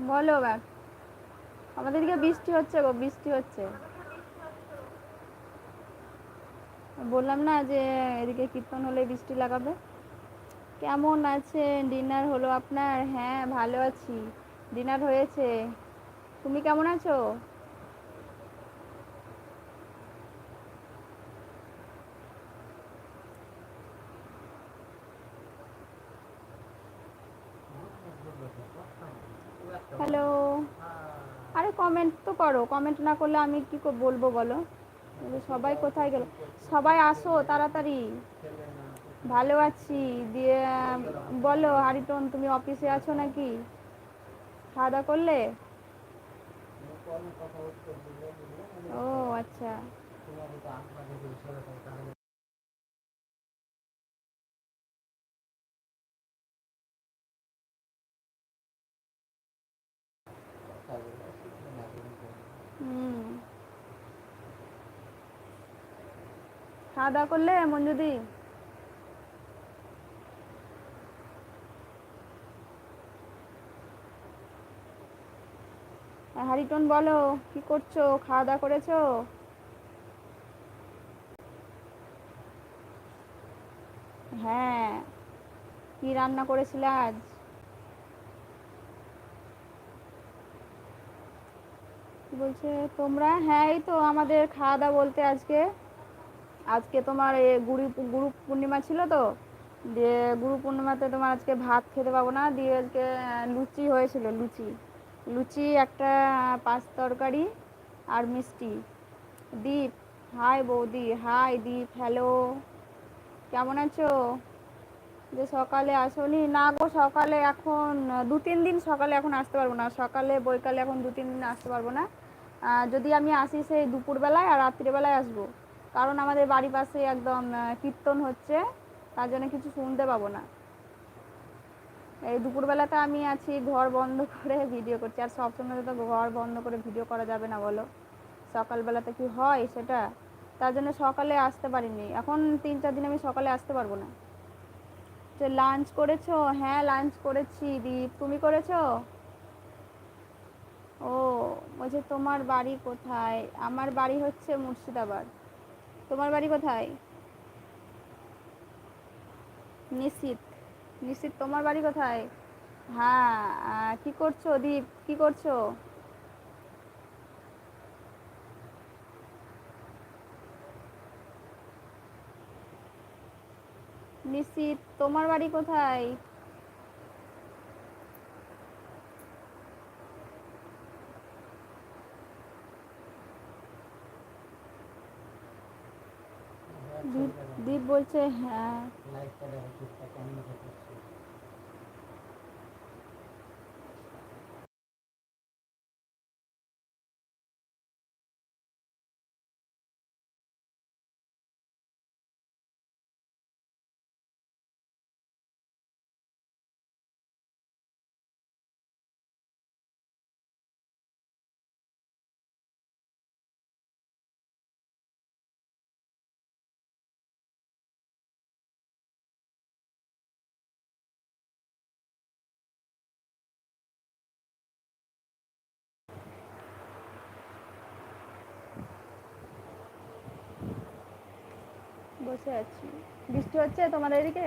বলো এবার। আমাদের দিকে বৃষ্টি হচ্ছে গো, বৃষ্টি হচ্ছে। বললাম না যে এদিকে কীর্তন হলে বৃষ্টি লাগাবে? কেমন আছে ডিনার হলো আপনার? হ্যাঁ ভালো আছি। ডিনার হয়েছে। তুমি কেমন আছো? হ্যালো। আরে কমেন্ট তো করো কমেন্ট না করলে আমি কি বলব বলো? বলে, সবাই কোথায় গেল? সবাই আসো তাড়াতাড়ি। ভালো আছি। দিয়ে বলো হারিটন তুমি অফিসে আছো নাকি? খাওয়া দাওয়া করলে? ও আচ্ছা। খাওয়া দাওয়া করলে মঞ্জুদি হারিটন বলো, কি করছ? খাওয়া দাওয়া করেছ? হ্যাঁ কি রান্না করেছিলে আজ? বলছে তোমরা? হ্যাঁ এই তো আমাদের খাওয়া দাওয়া বলতে আজকে আজকে তোমার এ গুরু গুরু পূর্ণিমা ছিল তো, দিয়ে গুরু পূর্ণিমাতে তোমার আজকে ভাত খেতে পাবো না, দিয়ে আজকে লুচি হয়েছিল, লুচি। লুচি, একটা পাঁচ তরকারি আর মিষ্টি। দীপ, হাই বৌদি, হাই দীপ, হ্যালো। কেমন আছো? যে সকালে আসোনি, না গো, সকালে এখন, দু তিন দিন সকালে এখন আসতে পারব না। সকালে, বৈকালে এখন দু তিন দিন আসতে পারব না। যদি আমি আসি সেই দুপুরবেলায় আর রাত্রিবেলায় আসব। কারণ আমাদের বাড়ির পাশে একদম কীর্তন হচ্ছে, তার জন্য কিছু শুনতে পাবো না। এই দুপুরবেলাতে আমি আছি, ঘর বন্ধ করে ভিডিও করছি। আর সবসময় তো ঘর বন্ধ করে ভিডিও করা যাবে না বলো। সকালবেলাতে কি হয় সেটা? তার জন্য সকালে আসতে পারিনি। এখন তিন চার দিন আমি সকালে আসতে পারব না। যে লাঞ্চ করেছ? হ্যাঁ লাঞ্চ করেছি। দীপ, তুমি করেছ? ও, বলছে তোমার বাড়ি কোথায়? আমার বাড়ি হচ্ছে মুর্শিদাবাদ। তোমার বাড়ি কোথায়? নিশিত নিশ্চিত তোমার বাড়ি কোথায়? হ্যাঁ কি করছ দীপ? কি করছ? নিশ্চিত তোমার বাড়ি কোথায় দীপ দীপ বলছে হ্যাঁ বসে আছি। বৃষ্টি হচ্ছে তোমাদের এদিকে?